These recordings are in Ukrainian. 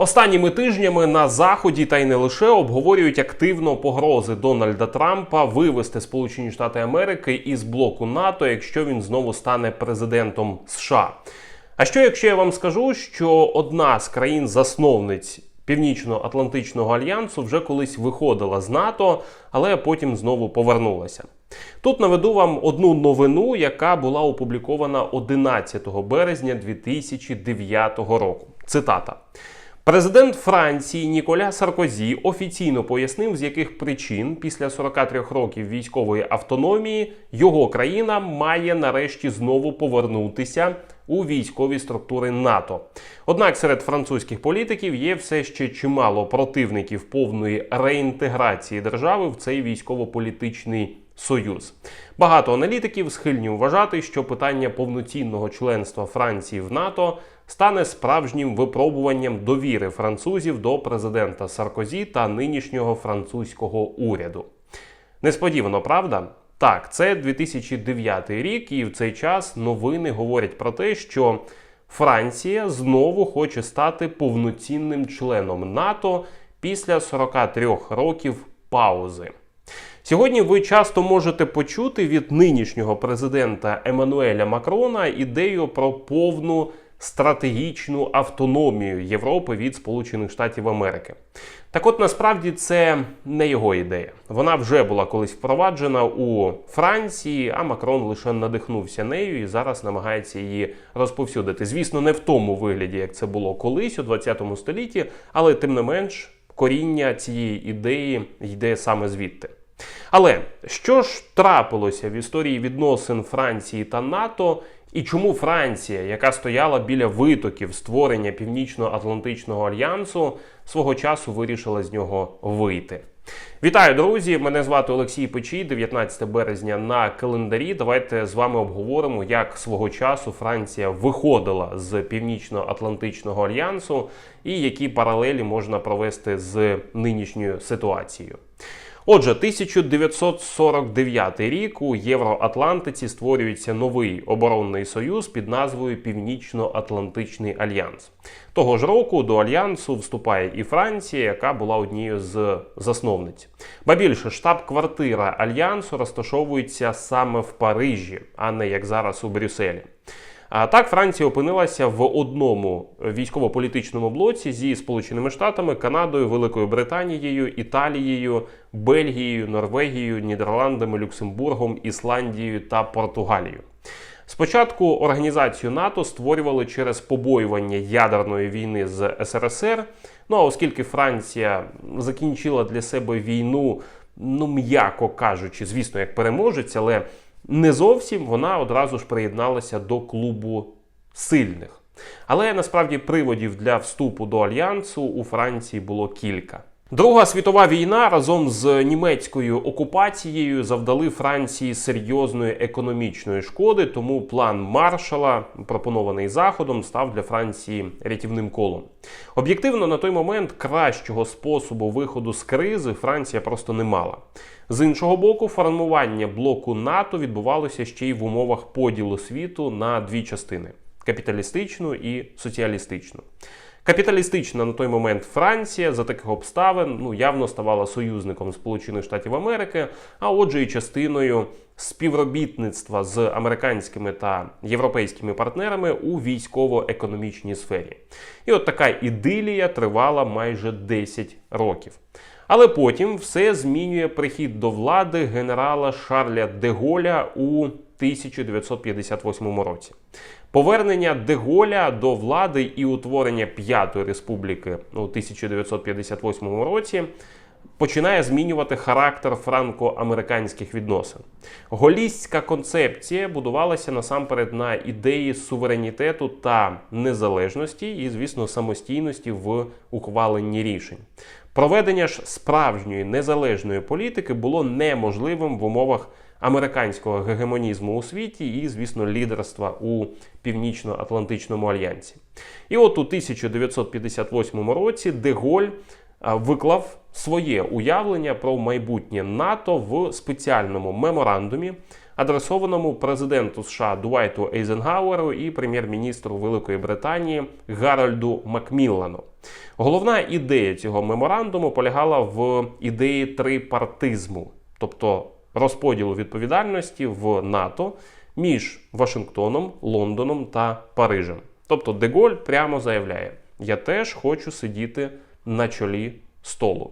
Останніми тижнями на заході та й не лише обговорюють активно погрози Дональда Трампа вивести Сполучені Штати Америки із блоку НАТО, якщо він знову стане президентом США. А що якщо я вам скажу, що одна з країн-засновниць Північно-Атлантичного альянсу вже колись виходила з НАТО, але потім знову повернулася? Тут наведу вам одну новину, яка була опублікована 11 березня 2009 року. Цитата. Президент Франції Ніколя Саркозі офіційно пояснив, з яких причин після 43 років військової автономії його країна має нарешті знову повернутися у військові структури НАТО. Однак серед французьких політиків є все ще чимало противників повної реінтеграції держави в цей військово-політичний союз. Багато аналітиків схильні вважати, що питання повноцінного членства Франції в НАТО стане справжнім випробуванням довіри французів до президента Саркозі та нинішнього французького уряду. Несподівано, правда? Так, це 2009 рік, і в цей час новини говорять про те, що Франція знову хоче стати повноцінним членом НАТО після 43 років паузи. Сьогодні ви часто можете почути від нинішнього президента Еммануеля Макрона ідею про повну стратегічну автономію Європи від Сполучених Штатів Америки. Так от насправді це не його ідея. Вона вже була колись впроваджена у Франції, а Макрон лише надихнувся нею і зараз намагається її розповсюдити. Звісно, не в тому вигляді, як це було колись у 20 столітті, але тим не менш коріння цієї ідеї йде саме звідти. Але що ж трапилося в історії відносин Франції та НАТО, і чому Франція, яка стояла біля витоків створення Північно-Атлантичного альянсу, свого часу вирішила з нього вийти? Вітаю, друзі! Мене звати Олексій Печій, 19 березня на календарі. Давайте з вами обговоримо, як свого часу Франція виходила з Північно-Атлантичного альянсу і які паралелі можна провести з нинішньою ситуацією. Отже, 1949 рік у Євроатлантиці створюється новий оборонний союз під назвою Північно-Атлантичний альянс. Того ж року до альянсу вступає і Франція, яка була однією з засновниць. Ба більше штаб-квартира альянсу розташовується саме в Парижі, а не як зараз у Брюсселі. А так Франція опинилася в одному військово-політичному блоці зі Сполученими Штатами, Канадою, Великою Британією, Італією, Бельгією, Норвегією, Нідерландами, Люксембургом, Ісландією та Португалією. Спочатку організацію НАТО створювали через побоювання ядерної війни з СРСР. Ну а оскільки Франція закінчила для себе війну, ну м'яко кажучи, звісно, як переможець, але не зовсім вона одразу ж приєдналася до клубу сильних. Але насправді приводів для вступу до альянсу у Франції було кілька. Друга світова війна разом з німецькою окупацією завдали Франції серйозної економічної шкоди, тому план маршала, пропонований заходом, став для Франції рятівним колом. Об'єктивно, на той момент кращого способу виходу з кризи Франція просто не мала. З іншого боку, формування блоку НАТО відбувалося ще й в умовах поділу світу на дві частини капіталістичну і соціалістичну. Капіталістична на той момент Франція за таких обставин ну явно ставала союзником Сполучених Штатів Америки, а отже, і частиною співробітництва з американськими та європейськими партнерами у військово-економічній сфері. І от така ідилія тривала майже 10 років. Але потім все змінює прихід до влади генерала Шарля де Голля у 1958 році. Повернення Деголя до влади і утворення П'ятої республіки у 1958 році починає змінювати характер франко-американських відносин. Голістська концепція будувалася насамперед на ідеї суверенітету та незалежності, і, звісно, самостійності в ухваленні рішень. Проведення ж справжньої незалежної політики було неможливим в умовах американського гегемонізму у світі і, звісно, лідерства у Північно-Атлантичному альянсі. І от у 1958 році Деголь виклав своє уявлення про майбутнє НАТО в спеціальному меморандумі, адресованому президенту США Дуайту Ейзенгауеру і прем'єр-міністру Великої Британії Гарольду Макміллану. Головна ідея цього меморандуму полягала в ідеї трипартизму, тобто розподілу відповідальності в НАТО між Вашингтоном, Лондоном та Парижем. Тобто Деголь прямо заявляє: Я теж хочу сидіти на чолі столу.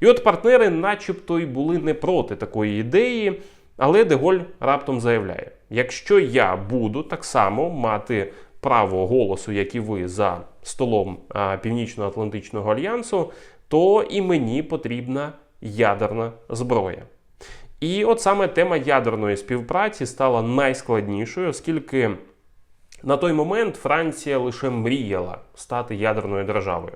І от партнери, начебто, й були не проти такої ідеї, але Деголь раптом заявляє: якщо я буду так само мати право голосу, як і ви, за столом Північно-Атлантичного альянсу, то і мені потрібна ядерна зброя. І от саме тема ядерної співпраці стала найскладнішою, оскільки на той момент Франція лише мріяла стати ядерною державою.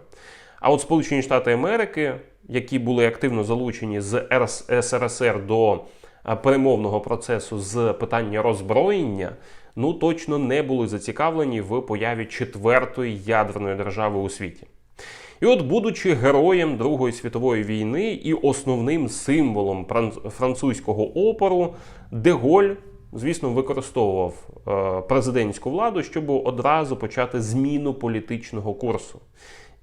А от Сполучені Штати Америки, які були активно залучені з СРСР до перемовного процесу з питання роззброєння, ну точно не були зацікавлені в появі четвертої ядерної держави у світі. І от, будучи героєм Другої світової війни і основним символом французького опору, Деголь, звісно, використовував е, президентську владу, щоб одразу почати зміну політичного курсу.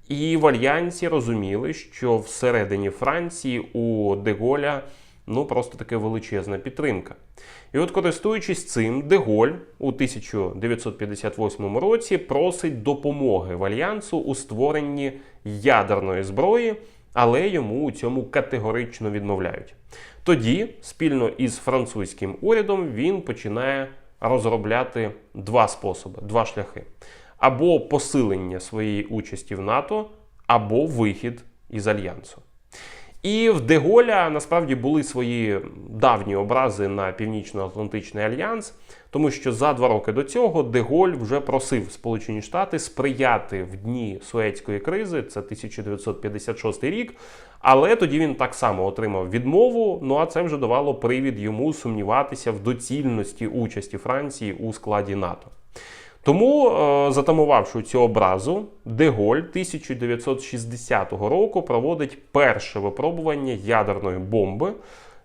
І в Альянсі розуміли, що всередині Франції у Деголя ну просто таке величезна підтримка. І от, користуючись цим, Деголь у 1958 році просить допомоги в Альянсу у створенні ядерної зброї, але йому у цьому категорично відмовляють. Тоді, спільно із французьким урядом, він починає розробляти два способи, два шляхи: або посилення своєї участі в НАТО, або вихід із альянсу. І в Деголя насправді були свої давні образи на Північно-Атлантичний альянс, тому що за два роки до цього Деголь вже просив Сполучені Штати сприяти в дні Суецької кризи, це 1956 рік. Але тоді він так само отримав відмову. Ну а це вже давало привід йому сумніватися в доцільності участі Франції у складі НАТО. Тому, е, затамувавши цю образу, Деголь 1960 року проводить перше випробування ядерної бомби,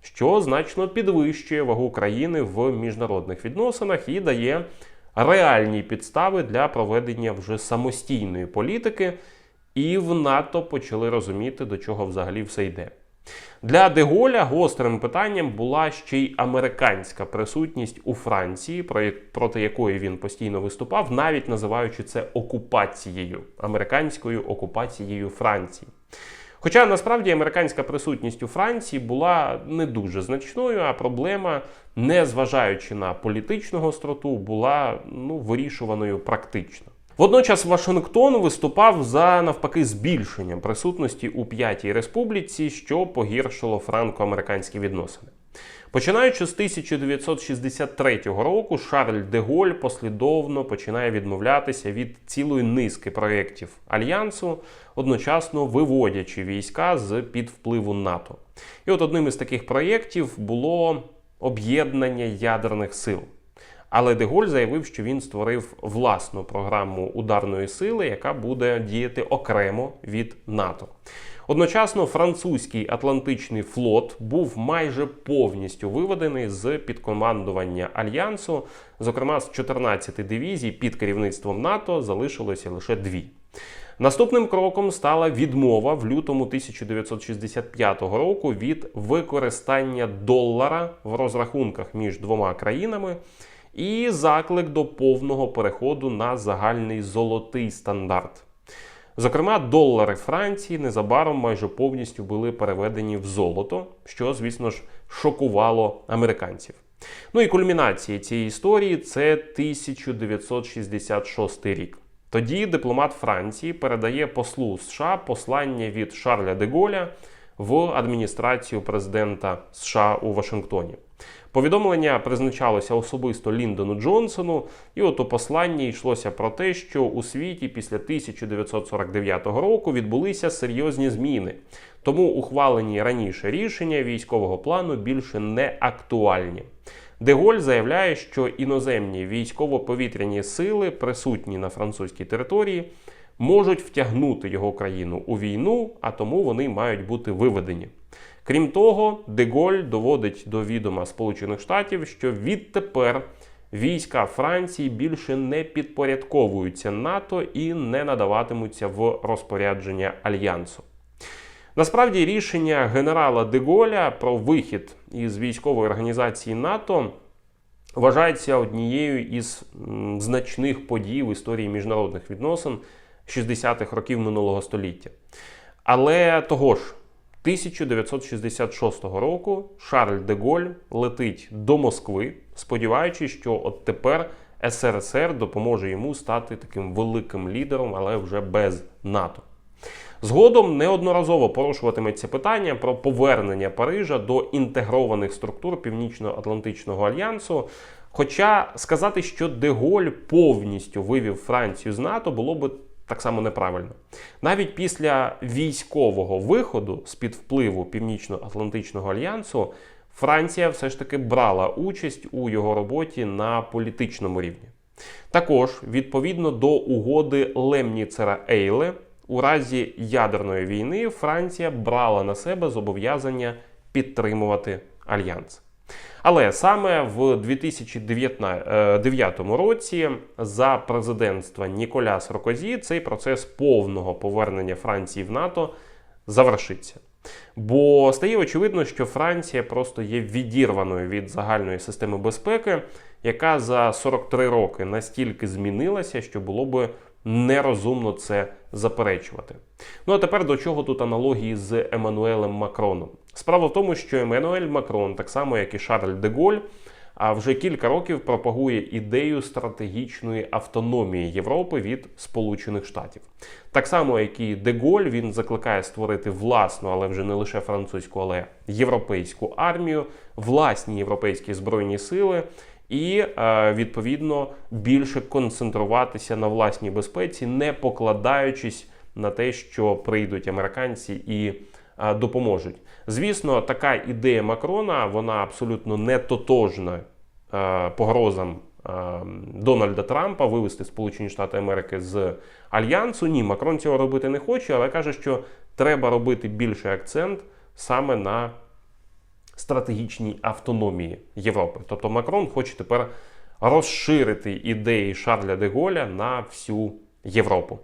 що значно підвищує вагу країни в міжнародних відносинах і дає реальні підстави для проведення вже самостійної політики. І в НАТО почали розуміти, до чого взагалі все йде. Для Деголя гострим питанням була ще й американська присутність у Франції, проти якої він постійно виступав, навіть називаючи це окупацією, американською окупацією Франції. Хоча насправді американська присутність у Франції була не дуже значною, а проблема, незважаючи на політичну гостроту, була ну, вирішуваною практично. Водночас Вашингтон виступав за навпаки збільшенням присутності у П'ятій республіці, що погіршило франко-американські відносини. Починаючи з 1963 року, Шарль де Голь послідовно починає відмовлятися від цілої низки проєктів альянсу, одночасно виводячи війська з під впливу НАТО. І от одним із таких проєктів було об'єднання ядерних сил. Але Деголь заявив, що він створив власну програму ударної сили, яка буде діяти окремо від НАТО. Одночасно французький Атлантичний флот був майже повністю виведений з підкомандування альянсу. Зокрема, з 14 дивізій під керівництвом НАТО залишилося лише дві. Наступним кроком стала відмова в лютому 1965 року від використання долара в розрахунках між двома країнами і заклик до повного переходу на загальний золотий стандарт. Зокрема, долари Франції незабаром майже повністю були переведені в золото, що, звісно ж, шокувало американців. Ну і кульмінація цієї історії це 1966 рік. Тоді дипломат Франції передає послу США послання від Шарля де Голля в адміністрацію президента США у Вашингтоні. Повідомлення призначалося особисто Ліндону Джонсону, і от у посланні йшлося про те, що у світі після 1949 року відбулися серйозні зміни. Тому ухвалені раніше рішення військового плану більше не актуальні. Деголь заявляє, що іноземні військово-повітряні сили, присутні на французькій території, можуть втягнути його країну у війну, а тому вони мають бути виведені. Крім того, Деголь доводить до відома Сполучених Штатів, що відтепер війська Франції більше не підпорядковуються НАТО і не надаватимуться в розпорядження альянсу. Насправді рішення генерала Деголя про вихід із військової організації НАТО вважається однією із значних подій в історії міжнародних відносин 60-х років минулого століття. Але того ж, 1966 року Шарль де Голь летить до Москви, сподіваючись, що от тепер СРСР допоможе йому стати таким великим лідером, але вже без НАТО. Згодом неодноразово порушуватиметься питання про повернення Парижа до інтегрованих структур Північно-Атлантичного альянсу. Хоча сказати, що Деголь повністю вивів Францію з НАТО, було би так само неправильно. Навіть після військового виходу з-під впливу Північно-Атлантичного альянсу Франція все ж таки брала участь у його роботі на політичному рівні. Також, відповідно до угоди Лемніцера Ейле, у разі ядерної війни Франція брала на себе зобов'язання підтримувати альянс. Але саме в 2009 році за президентства Ніколя Саркозі цей процес повного повернення Франції в НАТО завершиться. Бо стає очевидно, що Франція просто є відірваною від загальної системи безпеки, яка за 43 роки настільки змінилася, що було би нерозумно це заперечувати. Ну а тепер до чого тут аналогії з Еммануелем Макроном? Справа в тому, що Еммануель Макрон, так само як і Шарль де Голь, а вже кілька років пропагує ідею стратегічної автономії Європи від Сполучених Штатів. Так само, як і Деголь, він закликає створити власну, але вже не лише французьку, але європейську армію, власні європейські збройні сили. І е, відповідно більше концентруватися на власній безпеці, не покладаючись на те, що прийдуть американці і е, допоможуть. Звісно, така ідея Макрона вона абсолютно не тотожна е, погрозам Дональда Трампа вивести Сполучені Штати Америки з альянсу. Ні, Макрон цього робити не хоче, але каже, що треба робити більший акцент саме на стратегічній автономії Європи. Тобто Макрон хоче тепер розширити ідеї Шарля де Голля на всю Європу.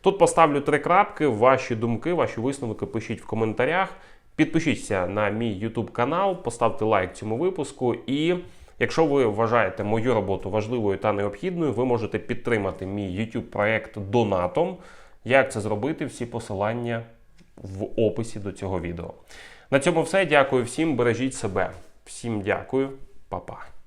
Тут поставлю три крапки. Ваші думки, ваші висновки пишіть в коментарях. Підпишіться на мій YouTube канал, поставте лайк цьому випуску. І якщо ви вважаєте мою роботу важливою та необхідною, ви можете підтримати мій YouTube проект донатом. Як це зробити? Всі посилання в описі до цього відео. На цьому все. Дякую всім. Бережіть себе. Всім дякую, Па-па.